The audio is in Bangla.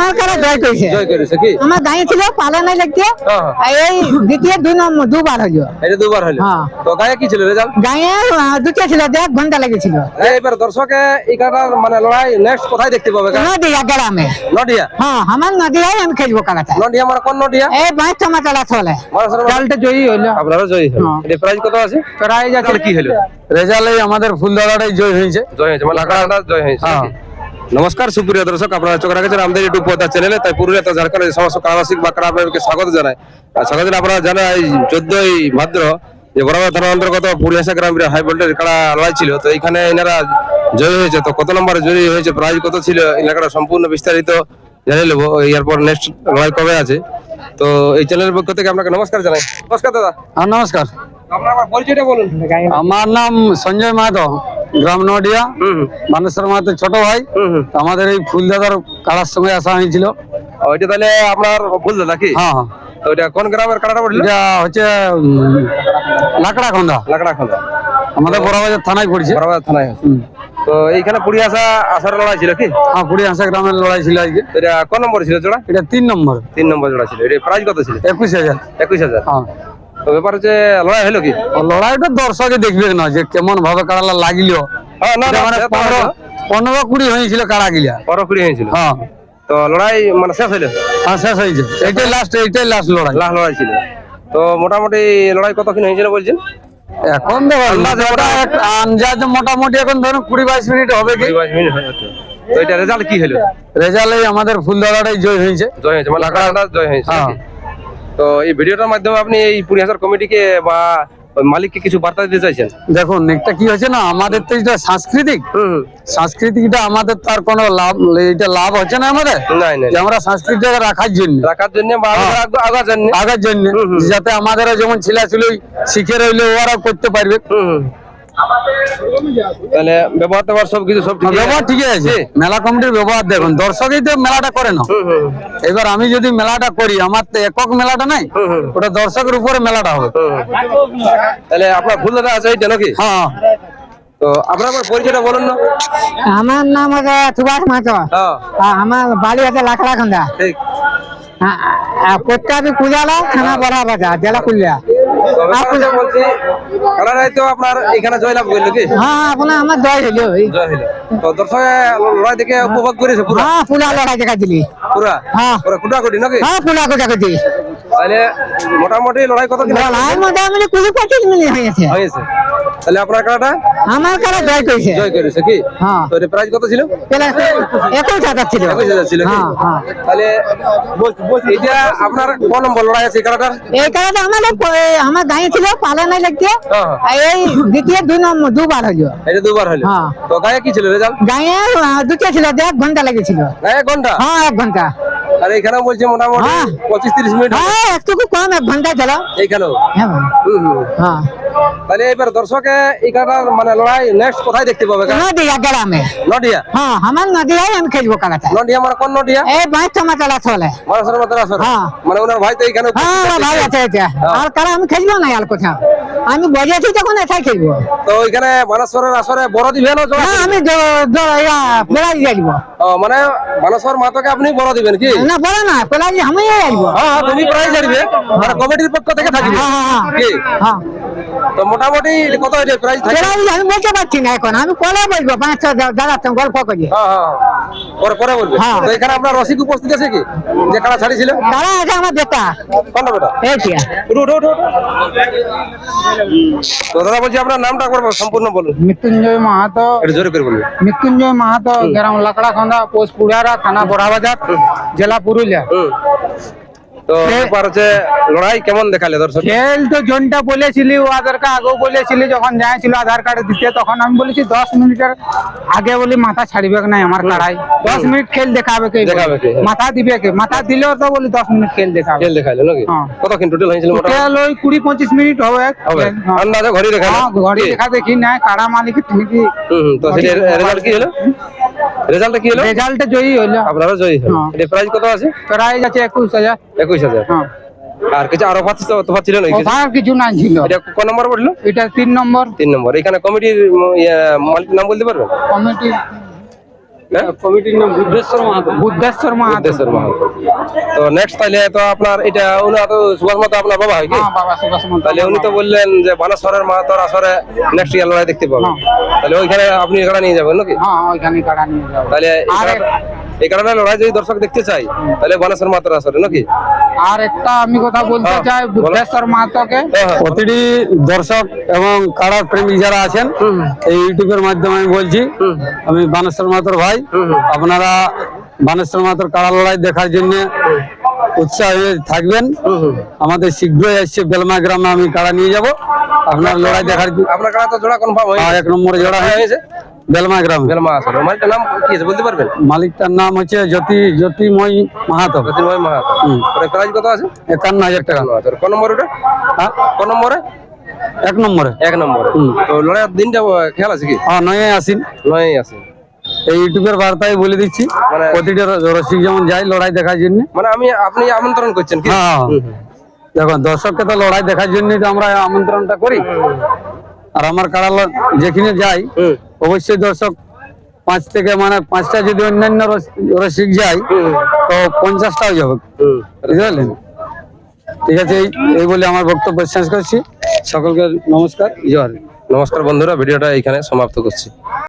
আমার কারা জয় করেছে? জয় করেছে কি? আমার গায়ে ছিল পালে নাই লাগতে হ্যাঁ, হ্যাঁ। এই দ্বিতীয় দুই নম্বর দুবার হলো এটা দুবার হলো হ্যাঁ। তো গায়ে কি ছিল রেজাল্ট? গায়ে দুটো ছিল দেড় ঘণ্টা লেগেছিল। এবার দর্শকে এখানকার মানে লড়াই নেক্সট কোথায় দেখতে পাবে নদিয়া গ্রামে। নডিয়া হ্যাঁ আমার নদিয়ায় আমি খেলব কারাটা নডিয়া মানে কোন নডিয়া এই বাইশ টমাটালা চলে চালটা জয়ী হইল। আপনারা জয়ী এটা প্রাইজ কত আছে? প্রাইজ আছে কি হলো? রেজাল্টে। আমাদের ফুলদাদাটাই জয় হয়েছে। জয় হয়েছে মানে লাকড়াটা জয় হয়েছে হ্যাঁ। নমস্কার সুপ্রিয় দর্শক আপনারা চোখ রাখেছেন আমাদের ইউটিউব পর্দা চ্যানেলে তাই পুরুলিয়া ঝাড়খণ্ডের সমস্ত কারাবাসিক বা আপনাদেরকে স্বাগত জানাই। আর স্বাগত আপনারা জানেন এই চোদ্দই ভাদ্র যে বরাবর থানার অন্তর্গত পুরিয়াসা গ্রামের হাই ভোল্টেজ কাড়া লড়াই ছিল তো এখানে এনারা জয়ী হয়েছে। তো কত নম্বরে জয়ী হয়েছে প্রাইজ কত ছিল এলাকাটা সম্পূর্ণ বিস্তারিত জানিয়ে নেব এরপর নেক্সট লড়াই কবে আছে। তো এই চ্যানেলের পক্ষ থেকে আপনাকে নমস্কার জানাই। নমস্কার দাদা। আর নমস্কার। আপনার আমার পরিচয়টা বলুন। আমার নাম সঞ্জয় মাহাতো। গ্রাম নডিয়া হুম হুম, মানেশ্বর মাহাতো ছোট ভাই আমাদের এই ফুলদাদার কারার সঙ্গে আসা হয়েছিল। ও, এটা তাহলে আপনার ভুল দাদা কি? হ্যাঁ হ্যাঁ। কোন গ্রামের পড়ল এটা হচ্ছে আমাদের বড়বাজার থানায় পড়ছে। বরাবর থানায় তো এইখানে আসা আসার লড়াই ছিল কি? হ্যাঁ হাসা গ্রামের লড়াই ছিল আজকে। এটা কোন নম্বর ছিল জোড়া? এটা তিন নম্বর। তিন নম্বর জোড়া ছিল। এটা প্রাইস কত ছিল? একুশ হাজার। একুশ হাজার। হ্যাঁ। ব্যাপার হচ্ছে লড়াই হলো কি? লড়াইটা দর্শকে দেখবে না যে কেমন ভাবে কাড়ালা লাগিল। হ্যাঁ মানে পনেরো পনেরো কুড়ি হয়েছিল কাড়া গিলা পরকুড়ি হয়েছিল। হ্যাঁ। তো লড়াই মানে শেষ হইল? হ্যাঁ শেষ হয়েছে। এইটাই লাস্ট এইটাই লাস্ট লড়াই। লাখ লড়াই ছিল। তো মোটামুটি লড়াই কতক্ষণ হয়েছিল বলছেন? এখন আন্দাজ মোটা- আন্দাজ মোটামুটি এখন ধরুন কুড়ি বাইশ মিনিট হবে কি? কুড়ি বাইশ মিনিট তো এটা রেজাল্ট কি হলো? রেজাল্টে আমাদের ফুলদাদাটাই জয় হয়েছে। জয় হয়েছে মানে জয় হয়েছে হ্যাঁ। তো এই ভিডিওটার মাধ্যমে আপনি এই পুরি হাজার কমিটিকে বা মালিককে কিছু বার্তা দিতে চাইছেন? দেখুন একটা কি হয়েছে না? আমাদের তো এটা সাংস্কৃতিক। সাংস্কৃতিকটা আমাদের তার কোনো লাভ এটা লাভ হচ্ছে না আমাদের। আমরা সাংস্কৃতিক রাখার জন্য। রাখার জন্য বা আগার জন্য। আগার জন্য। যাতে আমাদের যেমন ছিলা ছিল শিখে রইলে ওরাও করতে পারবে। তাহলে ব্যবহার ট্যাবহার সব কিছু সব ব্যবহার ঠিকই আছে। মেলা কমিটির ব্যবহার দেখুন দর্শকই তো মেলাটা করে না। হুম হুম। এবার আমি যদি মেলাটা করি আমার তো একক মেলাটা নাই। ওটা দর্শকের উপরে মেলাটা হবে। তাহলে আপনার ভুল দাদা আছে এইটা নাকি? হ্যাঁ। তো আপনার আমার পরিচয়টা বলুন না। আমার নাম আছে সুভাষ মাতো হ্যাঁ। আমার বাড়ি আছে লাকড়া খন্দা ঠিক প্রত্যাবি পূজালা থানা বড়া বাজার জেলা পুরুলিয়া বলছি আপনার এখানে জয়লাভ করল কি? হ্যাঁ আপনার আমার জয় হইল জয় হলো। তো দর্শক লড়াই দেখে উপভোগ করেছে পুরো? হ্যাঁ পুলা লড়াই দেখা দিলি। পুরা? হ্যাঁ। পুরা কুটাকুটি নাকি? হ্যাঁ পুলা কোটা কোটি তাহলে মোটামুটি লড়াই কত দিন? লড়াই মোটামুটি কুড়ি পঁচিশ মিনিট হয়েছে হয়েছে তাহলে আপনার কারাটা আমার কারা জয় করেছে। জয় করেছে কি? হ্যাঁ। তো প্রাইস কত ছিল? একুশ হাজার ছিল। একুশ হাজার ছিল হ্যাঁ হ্যাঁ। তাহলে এটা আপনার ক নম্বর লড়াই আছে এই কারাটার এই কারণে আমাদের আমার গায়ে ছিল পালে নাই লাগতে হ্যাঁ। এই দ্বিতীয় দুই নম্বর দুবার হলো। এটা দুবার হলো। তো গায়ে কি ছিল রেজাল্ট? গায়ে দুটো ছিল দেড় ঘণ্টা লেগেছিল। এক ঘণ্টা? হ্যাঁ এক ঘণ্টা। আর এখানে বলছে মোটামুটি হ্যাঁ। পঁচিশ তিরিশ মিনিট হ্যাঁ একটু কম এক ঘণ্টা ছিল এইখানেও? হ্যাঁ। হ্যাঁ। তাহলে এবার দর্শকে কাটার মানে লড়াই নেক্সট কোথায় দেখতে পাবে নদিয়া গ্রামে। নডিয়া হ্যাঁ আমার নদিয়ায় আমি খেলব কারাটা নডিয়া মানে কোন নডিয়া এই বাইশ টমাটালা চলে। মানে ওনার ভাই তো এখানে হ্যাঁ ভাই আছে আর কারা আমি খেলব না আর কোথাও? আমি বজেছি তখন এটাই খেলব তো ওইখানে মানসরের আসরে বড় দিবেন? হ্যাঁ আমি পেলাই যাইবো মানে মানসর মাতাকে আপনি বড় দিবেন কি? না বলো না পেলাই আমি যাইবো হ্যাঁ তুমি প্রায় জানবে মানে কমিটির পক্ষ থেকে থাকবে। হ্যাঁ হ্যাঁ কি? হ্যাঁ। তো মোটামুটি কত হয়েছে প্রাইস থাকে পেলাই আমি বলতে পারছি না এখন। আমি পরে বলব পাঁচ ছ দাদার গল্প করি। হ্যাঁ হ্যাঁ। পরে পরে বলবে? হ্যাঁ। তো এখানে আপনার রসিক উপস্থিত আছে কি? যে কারা ছাড়িছিল তারা আছে আমার বেটা। কোনটা বেটা? এইটা উঠো উঠো উঠো উঠো। তো দাদা বলছি আপনার নামটা করব সম্পূর্ণ বলুন। মৃত্যুঞ্জয় মাহাতো। জোরে করে বলুন। মৃত্যুঞ্জয় মাহাতো গ্রাম লাকড়াখন্দা পোস্ট পুড়ারা থানা বড়াবাজার জেলা পুরুলিয়া। তো ব্যাপার হচ্ছে লড়াই কেমন দেখালে দর্শক? খেল তো জনটা বলেছিলি ওদেরকে আগেও বলেছিলি যখন যাইছিল আধার কার্ড দিতে তখন আমি বলেছি দশ মিনিটের আগে বলি মাথা ছাড়িবে আমার দশ মিনিট খেল দেখাবে কে? দেখাবে কে? মাথা দিবে কে? মাথা দিলেও তো বলি দশ মিনিট খেল দেখাবে। খেল দেখাইলো নাকি? হ্যাঁ। কতক্ষণ টোটাল হয়েছিল মোটামুটি? ওই কুড়ি পঁচিশ মিনিট হবে। হ্যাঁ। আন্দাজে ঘড়ি হ্যাঁ, ঘড়ি দেখা কাড়া মালিক ঠিকই তো রেজাল্ট কি হলো? রেজাল্টটা কি হলো? রেজাল্ট জয়ী হলো। আপনারা জয়ী হলো। হ্যাঁ। এটা প্রাইস কত আছে? প্রাইজ আছে একুশ হাজার। একুশ হাজার। হ্যাঁ। আর কিছু আরও পাচ্ছি তোফাত ছিল না কিছু? ওভার কিছু না ছিল। এটা কোন নম্বর পড়ল এটা তিন নম্বর। তিন নম্বর। এখানে কমিটির মালিক নাম বলতে পারবেন? কমিটি কমিটির নাম বুদ্ধেশ্বর মাহাতো। বুদ্ধেশ্বর মাহাতো। মাহাতো। তো নেক্সট তাহলে তো আপনার এটা উনি তো সুভাষ মাহাতো আপনার বাবা হয় কি? হ্যাঁ বাবা সুভাষ মাহাতো তাহলে উনি তো বললেন যে বানেশ্বরের মাহাতোর আসরে নেক্সট ইয়ার লড়াই দেখতে পাবেন। তাহলে ওইখানে আপনি নিয়ে যাবেন নাকি? হ্যাঁ ওইখানে কাড়া নিয়ে যাব। তাহলে এই এই কারণে লড়াই যদি দর্শক দেখতে চাই তাহলে বানেশ্বর মাহাতোর আসরে নাকি? আর একটা আমি কথা বলতে হ্যাঁ, চাই। বুদ্ধেশ্বর মাহাতোকে। হ্যাঁ, হ্যাঁ। প্রতিটি দর্শক এবং কারা প্রেমিক যারা আছেন এই ইউটিউবের মাধ্যমে আমি বলছি আমি বানেশ্বর মাহাতোর ভাই। আপনারা বানেশ্বর মাহাতোর কারা লড়াই দেখার জন্য উৎসাহ থাকবেন। আমাদের শীঘ্রই আসছে বেলমা গ্রামে আমি কারা নিয়ে যাব। আপনার লড়াই দেখার জন্য- আপনার কারা তো জোড়া কনফার্ম হয়ে হ্যাঁ, এক নম্বরে জোড়া হয়ে হয়েছে। গেছে বেলমা গ্রামে। বেলমা আসরে মালিকটার নাম কি আছে বলতে পারবেন? মালিকটার নাম হচ্ছে জ্যোতি জ্যোতিময় মাহাতো। জ্যোতির্ময় মাহাতো। প্রাইস কত আছে? একান্ন হাজার টাকা। কোন নম্বর ওটা? হ্যাঁ? কোন নম্বরে? এক নম্বরে। এক নম্বরে। তো লড়াইয়ের দিনটা খেয়াল আছে কি? হ্যাঁ নয় আসিন নয় আছে এই ইউটিউবের বার্তায় বলে দিচ্ছি মানে- প্রতিটা রসিক যেমন যায় লড়াই দেখার জন্য। মানে আমি আপনি আমন্ত্রণ করছেন কি? হ্যাঁ। দেখো দর্শককে তো লড়াই দেখার জন্যই তো আমরা আমন্ত্রণটা করি। আর আমার কাড়া যেখানে যাই অবশ্যই দর্শক পাঁচ থেকে মানে পাঁচটা যদি অন্যান্য রস- রসিক যায় তো পঞ্চাশটাও যাবে। পারলেন? ঠিক আছে এই- বলে আমার বক্তব্য শেষ করছি। সকলকে নমস্কার জয় নমস্কার বন্ধুরা ভিডিওটা এইখানে সমাপ্ত করছি।